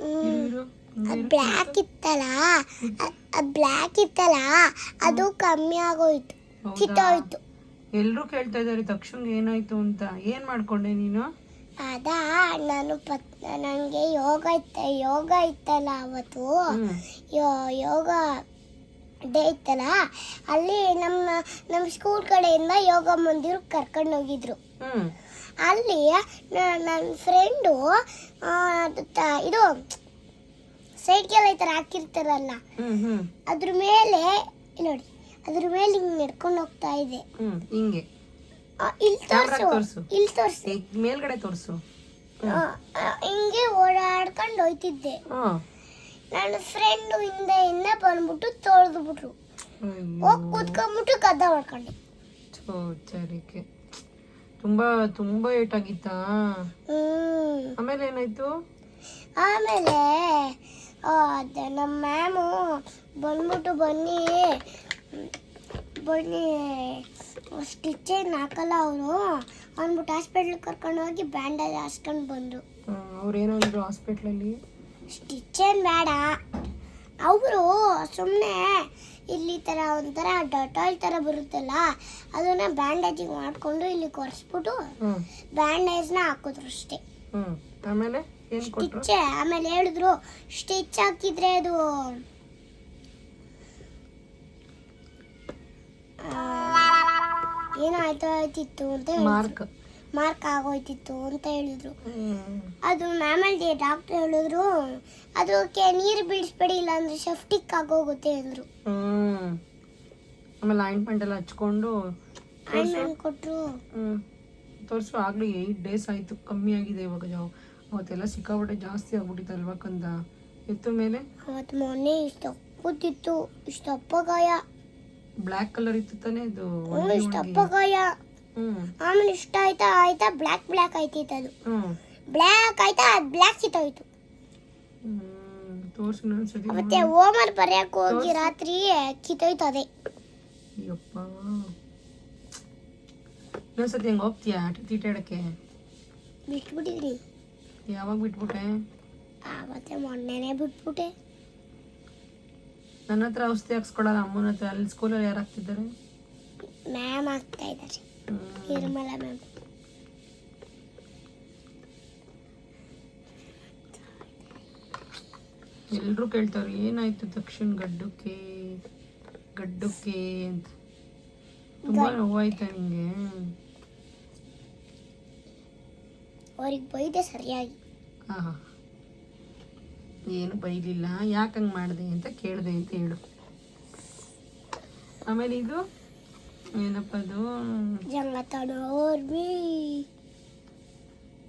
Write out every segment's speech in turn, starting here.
ಹಿಂಗೆ ಬ್ಲ್ಯಾಕ್ ಇತ್ತಲ್ಲ? ಬ್ಲ್ಯಾಕ್ ಇತ್ತಲ್ಲ? ಅದು ಕಮ್ಮಿ ಆಗೋಯ್ತು? ಕಿತ್ತೋಯ್ತು ಎಲ್ರೂ ಕೇಳ್ತಾ ಇದಾರೆ ತಕ್ಷಣ ಏನಾಯ್ತು ಅಂತ. ಏನ್ ಮಾಡ್ಕೊಂಡೆ ನೀನು? ಅದ ನಾನು ಪತ್ ನನಗೆ ಯೋಗ ಇತ್ತ ಯೋಗ ಇತ್ತಲ್ಲ ಅವತ್ತು. ಯೋ- ಯೋಗ ಡೇ ಇತ್ತಲ್ಲ? ಅಲ್ಲಿ ನಮ್ಮ ನಮ್ಮ ಸ್ಕೂಲ್ ಕಡೆಯಿಂದ ಯೋಗ ಮಂದಿರು ಕರ್ಕೊಂಡು ಹೋಗಿದ್ರು. ಅಲ್ಲಿ ನನ್ನ ಫ್ರೆಂಡು ಇದು ಸೈಡ್ಗೆಲ್ಲ ಈ ಥರ ಹಾಕಿರ್ತಾರಲ್ಲ. ಅದ್ರ ಮೇಲೆ ನೋಡಿ ಅದ್ರ ಮೇಲೆ ಹಿಂಗೆ ನಡ್ಕೊಂಡು ಹೋಗ್ತಾ ಇದೆ. ಹಿಂಗೆ. ಇಲ್ಲಿ ತೋರಿಸು. ಇಲ್ಲಿ ತೋರಿಸಿ. ಮೇಲ್ಗಡೆ ತೋರ್ಸು. ಹಿಂಗೆ ಓಡಾಡ್ಕೊಂಡು ಹೋಯ್ತಿದ್ದೆ. ನನ್ನ ಫ್ರೆಂಡು ಹಿಂದೆ ಹಿಂದೆ ಬಂದ್ಬಿಟ್ಟು ತೊಳೆದು ಬಿಟ್ರು ಹೋಗಿ ಕೂತ್ಕೊಂಡ್ಬಿಟ್ಟು ಗದ್ದ ಹೊಡ್ಕೊಂಡೆ ಚರಿಕೆ. ತುಂಬಾ ತುಂಬಾ ಏಟ್ ಆಗಿತ್ತಾ ಆಮೇಲೆ ಏನಾಯ್ತು ಆಮೇಲೆ ನಮ್ಮ ಮ್ಯಾಮು ಬಂದ್ಬಿಟ್ಟು ಬನ್ನಿ. ಬನ್ನಿ. ಸ್ಟಿಚ್ ಹಾಕಲ್ಲ ಅವರು. ಅಂದ್ಬಿಟ್ಟು ಹಾಸ್ಪಿಟ್ಲಿಗೆ ಕರ್ಕೊಂಡು ಹೋಗಿ ಬ್ಯಾಂಡೇಜ್ ಹಾಸ್ಕೊಂಡು ಬಂದರು. ಅವ್ರೇನಂದ್ರು ಹಾಸ್ಪಿಟ್ಲಲ್ಲಿ? ಸ್ಟಿಚ್ ಏನು ಬೇಡ. ಅವರು ಸುಮ್ಮನೆ ಇಲ್ಲಿ ಥರ ಒಂಥರ ಡಟಾಲ್ ಥರ ಬರುತ್ತಲ್ಲ ಅದನ್ನ ಬ್ಯಾಂಡೇಜಿಂಗ್ ಮಾಡಿಕೊಂಡು ಇಲ್ಲಿ ಕೊರೆಸ್ಬಿಟ್ಟು ಬ್ಯಾಂಡೇಜ್ನ ಹಾಕಿದ್ರು ಅಷ್ಟೇ. ಆಮೇಲೆ ಸ್ಟಿಚ್ ಆಮೇಲೆ ಹೇಳಿದ್ರು ಸ್ಟಿಚ್ ಹಾಕಿದ್ರೆ ಅದು ಏನಾಯ್ತು ಏನೋ ಆಯ್ತು ಆಯ್ತಿತ್ತು ಅಂತ ಮಾರ್ಕ್ ಮಾರ್ಕ್ ಆಗೋಯ್ತಿತ್ತು ಅಂತ ಹೇಳಿದ್ರು. ಅದು ಆಮೇಲೆ ಡಾಕ್ಟರ್ ಹೇಳಿದ್ರು ಅದಕ್ಕೆ ನೀರು ಬೀಳಿಸ್ಬೇಡಿ ಇಲ್ಲ ಅಂದ್ರೆ ಶೆಫ್ಟಿಕ್ ಆಗೋಗುತ್ತೆ ಅಂದ್ರು. ಆಮೇಲೆ ಆಯಿಂಟ್ಮೆಂಟ್ ಎಲ್ಲ ಹಚ್ಕೊಂಡು ಕೊಟ್ಟರು ಕೊಟ್ರು. ಆಗಲೇ ತೋರ್ಸು ಏಯ್ಟ್ ಡೇಸ್ ಆಯ್ತು ಕಮ್ಮಿ ಆಗಿದೆ ಇವಾಗ ಜಾವ್ ಅವತ್ತೆಲ್ಲ ಸಿಕ್ಕಾಪಟ್ಟೆ ಜಾಸ್ತಿ ಆಗ್ಬಿಟ್ಟಿತ್ತಲ್ವಾ ಕಂದ? ಎತ್ತು ಮೇಲೆ? ಅವತ್ತು ಮೊನ್ನೆ ಇಷ್ಟೊಪ್ಪತ್ತಿತ್ತು ಇಷ್ಟಪ್ಪ ಗಾಯ ಬ್ಲ್ಯಾಕ್ ಕಲರ್ ಇತ್ತು ತಾನೇ ಇದು? ಹ್ಞೂ ಅಪ್ಪಗಾಯ. ಗಾಯ ಆಮೇಲೆ ಇಷ್ಟ ಆಯ್ತಾ ಆಯ್ತಾ ಬ್ಲ್ಯಾಕ್ ಬ್ಲ್ಯಾಕ್ ಆಯ್ತಿತ್ತು ಅದು. ಬ್ಲ್ಯಾಕ್ ಆಯ್ತಾ ಅದು ಬ್ಲ್ಯಾಕ್ ಇನ್ನೊಂದ್ಸತಿ ಮತ್ತೆ ಹೋಮರ್ ಬರೆಯಕ್ಕೆ ಹೋಗಿ ರಾತ್ರಿ ಕಿತ್ತೋಯ್ತು ಅದೇ. ಇನ್ನೊಂದ್ಸತಿ ಹೆಂಗೆ ಹೋಗ್ತೀಯಾ? ತೀಟಾಡಕ್ಕೆ ಬಿಟ್ಬಿಟ್ಟಿದ್ರಿ. ಯಾವಾಗ ಬಿಟ್ಬಿಟ್ಟೆ? ಮತ್ತೆ ಮೊನ್ನೆನೇ ಬಿಟ್ಬಿಟ್ಟೆ. ನನ್ನ ಹತ್ರ ಔಷಧಿ ಹಾಕ್ಸ್ಕೊಡಲ್ಲ ಅಮ್ಮನ ಹತ್ರ ಅಲ್ಲಿ ಸ್ಕೂಲಲ್ಲಿ ಯಾರು ಹಾಕ್ತಿದ್ದಾರೆ? ಮ್ಯಾಮ್ ಆಗ್ತಾ ಇದ್ದಾರೆ. ನಿರ್ಮಲ ಮ್ಯಾಮ್ ಎಲ್ಲರೂ ಕೇಳ್ತಾರೆ ಏನಾಯ್ತು ತಕ್ಷಣ ಗಡ್ಡಕ್ಕೆ ಗಡ್ಡಕ್ಕೆ ಅಂತ. ತುಂಬಾ ನೋವಾಯ್ತಾ ನಿಂಗೆ? ಅವ್ರಿಗೆ ಬೈದೆ ಸರಿಯಾಗಿ. ಏನು ಬೈಲಿಲ್ಲ ಯಾಕಂಗ್ ಹಂಗೆ ಮಾಡಿದೆ ಅಂತ ಕೇಳಿದೆ ಅಂತ ಹೇಳು. ಆಮೇಲೆ ಇದು? ಏನಪ್ಪ ಅದು? ಜಂಗತನೋರ್ಬಿ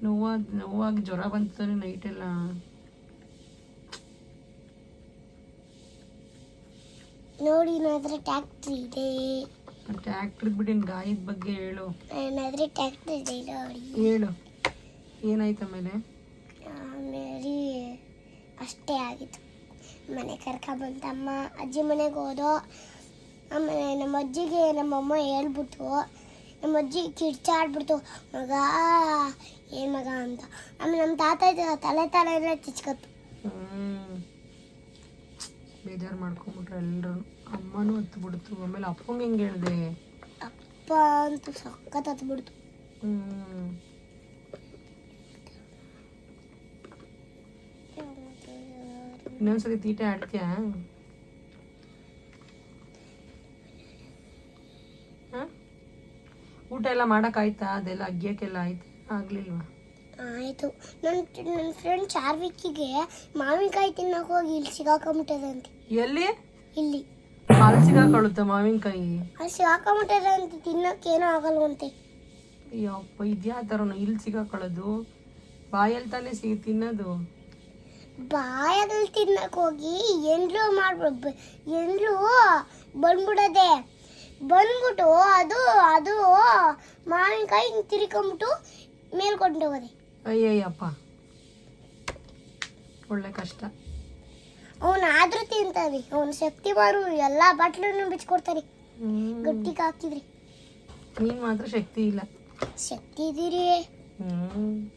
ನೋವಾಗ ನೋವಾಗಿ ಜ್ವರ ಬಂತಾನೆ ನೈಟ್ ಎಲ್ಲ. ನೋಡಿ ಏನಾದ್ರೆ ಟ್ಯಾಕ್ಟ್ರಿ ಇದೆ. ಟ್ಯಾಕ್ಟ್ರಿಗೆ ಬಿಟ್ಟಿನ ಗಾಯದ ಬಗ್ಗೆ ಹೇಳು. ಏನಾದ್ರೆ ಟ್ಯಾಕ್ಟ್ರಿ ಇದೆ ನೋಡಿ. ಹೇಳು. ಏನಾಯ್ತು ಆಮೇಲೆ? ಆಮೇಲೆ ಅಷ್ಟೇ ಆಗಿತ್ತು. ಮನೆ ಕರ್ಕ ಬಂತಮ್ಮ ಅಜ್ಜಿ ಮನೆಗೆ ಹೋದೋ ಆಮೇಲೆ ನಮ್ಮ ಅಜ್ಜಿಗೆ ನಮ್ಮಮ್ಮ ಹೇಳ್ಬಿಟ್ಟು ನಮ್ಮ ಅಜ್ಜಿ ಕಿರ್ಚಾಡ್ಬಿಡ್ತು ಮಗ ಏನು ಮಗ ಅಂತ. ಆಮೇಲೆ ನಮ್ಮ ತಾತ ತಲೆ ತಲೆ ಎಲ್ಲ ಚಿಚ್ಕತ್ತು. ಬೇಜಾರು ಮಾಡ್ಕೊಂಬಿಟ್ರೆ ಎಲ್ಲರೂ ಅಮ್ಮನೂ ಹತ್ತು ಬಿಡ್ತು ಆಮೇಲೆ ಅಪ್ಪಂಗೆ ಹೆಂಗೆ ಹೇಳಿದೆ? ಅಪ್ಪ ಅಂತೂ ಸಖತ್ ಹತ್ತು ಬಿಡ್ತು ಇನ್ನೊಂದ್ಸತಿ ತೀಟೆ ಆಡ್ತೀಯಾ ಹ? ಊಟ ಎಲ್ಲ ಮಾಡಕ್ಕಾಯ್ತಾ ಅದೆಲ್ಲ ಅಗ್ಗಕ್ಕೆಲ್ಲ ಆಯ್ತು? ಆಗ್ಲಿಲ್ವಾ? ಆಯಿತು. ನನ್ನ ನನ್ನ ಫ್ರೆಂಡ್ ಚಾರ್ವಿಕ್ಕಿಗೆ ಮಾವಿನಕಾಯಿ ತಿನ್ನಕ್ಕೆ ಹೋಗಿ ಇಲ್ಲಿ ಸಿಗಾಕೊಂಬಿಟ್ಟದಂತೆ. ಎಲ್ಲಿ? ಇಲ್ಲಿ. ಅಲ್ಲಿ ಸಿಗಾಕೊಳ್ಳುತ್ತೆ ಮಾವಿನಕಾಯಿ? ಅಲ್ಲಿ ಸಿಗಾಕೊಂಬಿಟ್ಟದಂತೆ ತಿನ್ನಕ್ಕೆ ಏನೂ ಆಗಲ್ವಂತೆ ಅಯ್ಯಪ್ಪ ಇದ್ಯಾ ಥರನ? ಇಲ್ಲಿ ಸಿಗಾಕೊಳ್ಳೋದು? ಬಾಯಲ್ಲಿ ತಾನೇ ಸಿಗಿ ತಿನ್ನೋದು? ಬಾಯಲ್ಲಿ ತಿನ್ನಕ್ಕೆ ಹೋಗಿ ಎಂದ್ರು ಮಾಡ್ಬಿಡ್ ಎಂದ್ರು ಬಂದ್ಬಿಡದೆ. ಬಂದ್ಬಿಟ್ಟು ಅದು ಅದು ಮಾವಿನಕಾಯಿ ಹಿಂಗೆ ತಿರ್ಕೊಂಬಿಟ್ಟು ಮೇಲ್ಕೊಂಡು ಹೋಗೋದೆ ಅಯ್ಯಯ್ಯಪ್ಪ. ಒಳ್ಳೆ ಕಷ್ಟ. ಅವನು ಆದ್ರೂ ತಿಂತಾನೆ ಶಕ್ತಿ ಬರು ಎಲ್ಲ ಬಟ್ಲನ್ನು ಬಿಚ್ಕೊಡ್ತಾನೆ. ಗಟ್ಟಿಗೆ ಹಾಕಿದ್ರಿ. ನೀನು ಮಾತ್ರ ಶಕ್ತಿ ಇಲ್ಲ. ಶಕ್ತಿ ಇದೀರಿ ಹ್ಮ್.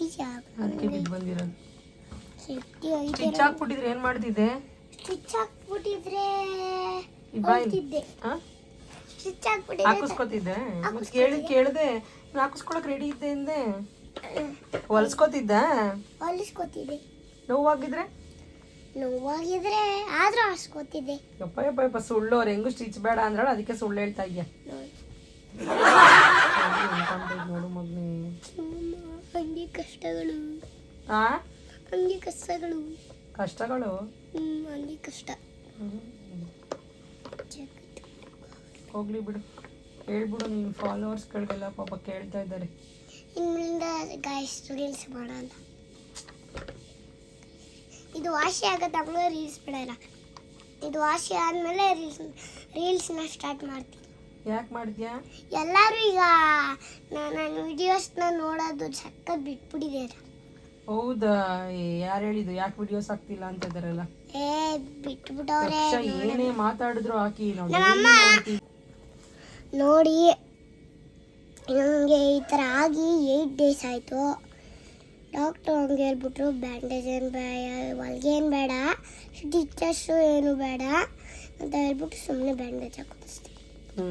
ಶಕ್ತಿ ಅದಕ್ಕೆ ಬಿದ್ದು ಬಂದಿರೋದು. ಶಕ್ತಿ ಸ್ಟಿಚ್ ಹಾಕ್ಬಿಟ್ಟಿದ್ರೆ ಏನು ಮಾಡ್ತಿದ್ದೆ? ಸ್ಟಿಚ್ ಹಾಕ್ಬಿಟ್ಟಿದ್ರೆ ಹೋಗ್ತಿದ್ದೆ ಹಾಂ ಸ್ಟಿಚ್ ಹಾಕ್ಬಿಟ್ಟಿದ್ರೆ ಹಾಕಿಸ್ಕೊತಿದ್ದೆ. ಮತ್ತೆ ಕೇಳಿ ಕೇಳಿದೆ ಹಾಕಿಸ್ಕೊಳಕ್ ರೆಡಿ ಇದ್ದೆ ಹಿಂದೆ ಹೊಲ್ಸ್ಕೊತಿದ್ದ? ಹೊಲಿಸ್ಕೊತಿದ್ದೆ. ನೋವಾಗಿದ್ರೆ? ನೋವಾಗಿದ್ರೆ ಆದ್ರೂ ಹಾಸ್ಕೊತಿದ್ದೆ. ಯಪ್ಪ ಯಪ್ಪ ಯಪ್ಪ ಸುಳ್ಳು ಅವ್ರು ಹೆಂಗೂ ಸ್ಟಿಚ್ ಬೇಡ ಅಂದ್ರಾಳ ಅದಕ್ಕೆ ಸುಳ್ಳು ಹೇಳ್ತಾ ಇದ್ಯಾ? ನೋಡಿ. ಮಗ್ನಿ. ಹಂಗೆ ಕಷ್ಟಗಳು. ಆ? ಅಂಗಿ ಕಷ್ಟಗಳು. ಕಷ್ಟಗಳು? ಹ್ಞೂ ಹಂಗೆ ಕಷ್ಟ. ಹೋಗ್ಲಿ ಬಿಡು. ಹೇಳ್ಬಿಡು ಫಾಲೋವರ್ಸ್ ಫಾಲೋವರ್ಸ್ಗಳಿಗೆಲ್ಲ ಪಾಪ ಕೇಳ್ತಾ ಇದ್ದಾರೆ. ಗಾಯ್ಸ್ ರೀಲ್ಸ್ ಮಾಡೋಣ ಇದು ವಾಸಿ ಆಗತ್ತೆ ಹಂಗೆ ರೀಲ್ಸ್ ಬಿಡಲ್ಲ. ಇದು ವಾಸಿ ಆದಮೇಲೆ ರೀಲ್ಸ್ ರೀಲ್ಸ್ನ ಸ್ಟಾರ್ಟ್ ಮಾಡ್ತೀನಿ. ಯಾಕೆ ಮಾಡಿದ್ಯಾ ಎಲ್ಲರೂ ಈಗ ನನ್ನ ವಿಡಿಯೋಸ್ನ ನೋಡೋದು ಸಕ್ಕತ್ ಬಿಟ್ಬಿಟ್ಟಿದ್ದಾರೆ ಹೌದಾ? ಯಾರು ಹೇಳಿದ್ದು? ಯಾಕೆ ವಿಡಿಯೋಸ್ ಆಗ್ತಿಲ್ಲ ಅಂತ ಇದಾರಲ್ಲ ಏ ಬಿಟ್ಬಿಟ್ಟವ್ರೆ ಏನೇ ಮಾತಾಡಿದ್ರು ಹಾಕಿ ನೋಡಿ ನೋಡಿ ನನಗೆ ಈ ಥರ ಆಗಿ ಏಯ್ಟ್ ಡೇಸ್ ಆಯಿತು. ಡಾಕ್ಟ್ರು ಹಂಗೆ ಹೇಳ್ಬಿಟ್ರು ಬ್ಯಾಂಡೇಜ್ ಏನು ಬೇಡ ಹೊಲ್ಗೇನು ಬೇಡ ಸ್ಟಿಚ್ಚಸ್ಸು ಏನು ಬೇಡ ಅಂತ ಹೇಳ್ಬಿಟ್ಟು ಸುಮ್ಮನೆ ಬ್ಯಾಂಡೇಜ್ ಹಾಕಿಸ್ತೀವಿ ಹ್ಞೂ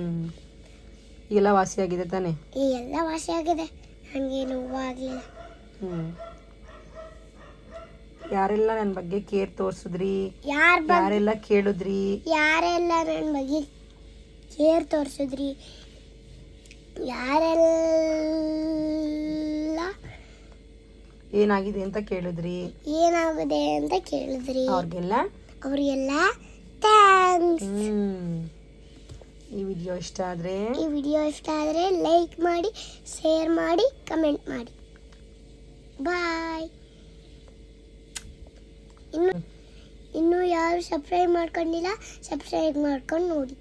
ಎಲ್ಲ ವಾಸಿಯಾಗಿದೆ ತಾನೆ? ಈ ಎಲ್ಲ ವಾಸಿ ಆಗಿದೆ. ನನಗೆ ನೋವು ಆಗಲಿಲ್ಲ. ಹ್ಮ್. ಯಾರೆಲ್ಲ ನನ್ನ ಬಗ್ಗೆ ಕೇರ್ ತೋರಿಸಿದ್ರಿ? ಯಾರೆಲ್ಲ ಕೇಳಿದ್ರಿ? ಯಾರೆಲ್ಲ ನನ್ನ ಬಗ್ಗೆ ಕೇರ್ ತೋರಿಸಿದ್ರಿ. ಯಾರೆಲ್ಲ ಏನಾಗಿದೆ ಅಂತ ಕೇಳಿದ್ರಿ? ಏನಾಗಿದೆ ಅಂತ ಕೇಳಿದ್ರಿ. ಅವ್ರಿಗೆಲ್ಲ? ಅವರಿಗೆಲ್ಲ ಥ್ಯಾಂಕ್ಸ್ ಈ ವಿಡಿಯೋ ಇಷ್ಟ ಆದ್ರೆ ಈ ವಿಡಿಯೋ ಇಷ್ಟ ಆದರೆ ಲೈಕ್ ಮಾಡಿ ಶೇರ್ ಮಾಡಿ ಕಮೆಂಟ್ ಮಾಡಿ. ಬಾಯ್ ಇನ್ನು ಇನ್ನೂ ಯಾರು ಸಬ್ಸ್ಕ್ರೈಬ್ ಮಾಡ್ಕೊಂಡಿಲ್ಲ ಸಬ್ಸ್ಕ್ರೈಬ್ ಮಾಡ್ಕೊಂಡು ನೋಡಿ.